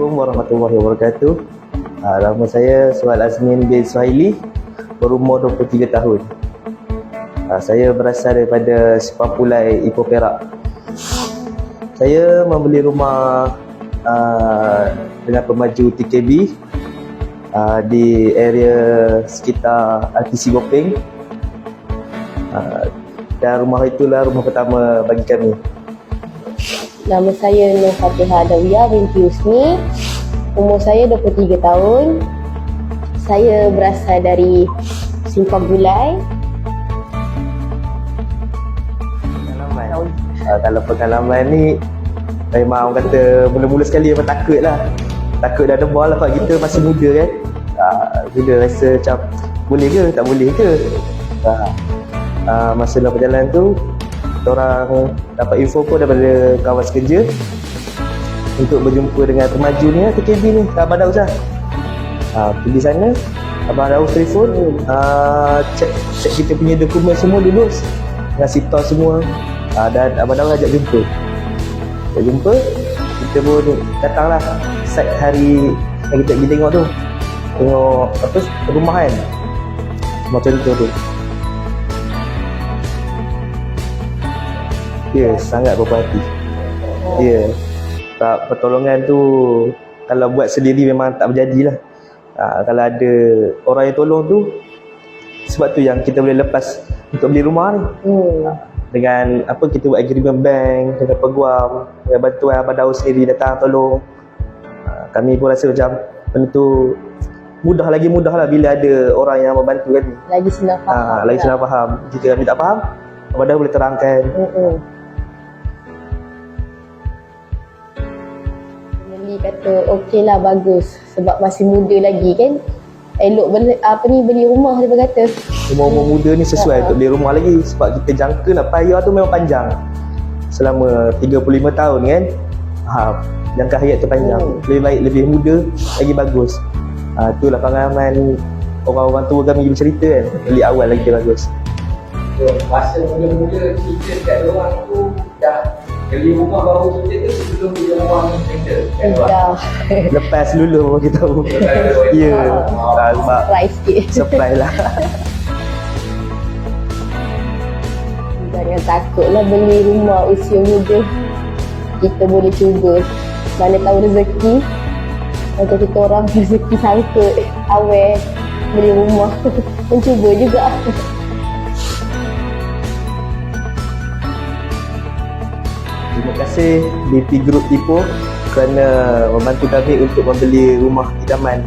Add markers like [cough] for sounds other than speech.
Assalamualaikum warahmatullahi wabarakatuh. Uh, nama saya Suhail Azmin bin Suhaili, berumur 23 tahun. Uh, saya berasal daripada Sepapulai Ipoh Perak. Saya membeli rumah uh, dengan pemaju TKB uh, di area sekitar RTC Gopeng. Uh, dan rumah itulah rumah pertama bagi kami. Nama saya Nur Fatihah Dawiyah binti Husni. Umur saya 23 tahun. Saya berasal dari Simpang Gulai. pengalaman. Uh, kalau pengalaman ni memang orang kata mula-mula sekali memang takut lah. Takut dah debal lah sebab kita masih muda kan. Uh, bila rasa macam boleh ke tak boleh ke. Uh, uh, masa dalam perjalanan tu orang dapat info pun daripada kawan sekerja untuk berjumpa dengan pemaju ni lah TKB ni. Abang Daus lah uh, pergi sana. Abang Daus telefon uh, cek, cek kita punya dokumen semua lulus dengan sipta semua. Uh, dan Abang Daus ajak jumpa. Ajak jumpa kita pun datang lah site hari yang kita pergi tengok tu. Tengok apa rumah kan? Macam tu tu Ya, sangat berpuas-hati. Ya. Tak pertolongan tu kalau buat sendiri memang tak berjadilah. Ha, kalau ada orang yang tolong tu sebab tu yang kita boleh lepas untuk beli rumah ni. Hmm. Dengan apa kita buat agreement bank dengan peguam, dengan bantuan Abang Daud sendiri datang tolong. Ha, kami pun rasa macam benda tu mudah lagi mudah lah bila ada orang yang membantu kan. Lagi senang faham. Ha, lagi senang faham. Jika kami tak faham, Abang Daud boleh terangkan. Hmm. Kata okey lah bagus sebab masih muda lagi kan. Elok beli, apa ni beli rumah dia kata. Umur-umur muda ni sesuai untuk beli rumah lagi sebab kita jangka nak payah tu memang panjang. Selama 35 tahun kan. Ha, jangka hayat tu panjang. Hmm. Lebih baik lebih muda lagi bagus. Ha, itulah pengalaman orang-orang tua kami bercerita kan. Beli awal lagi bagus. Masa mula-mula kita kat luar tu beli rumah baru kita tu sebelum beli rumah kat luar. Dah Lepas lulus baru kita tahu. Ya. Sebab surprise sikit. surprise lah. Jangan takut lah beli rumah usia muda. Kita boleh cuba. Mana tahu rezeki. Macam kita orang [laughs] rezeki sangkut. Awet. Beli rumah. [laughs] Mencuba juga. Terima kasih BP Group Ipoh kerana membantu kami untuk membeli rumah idaman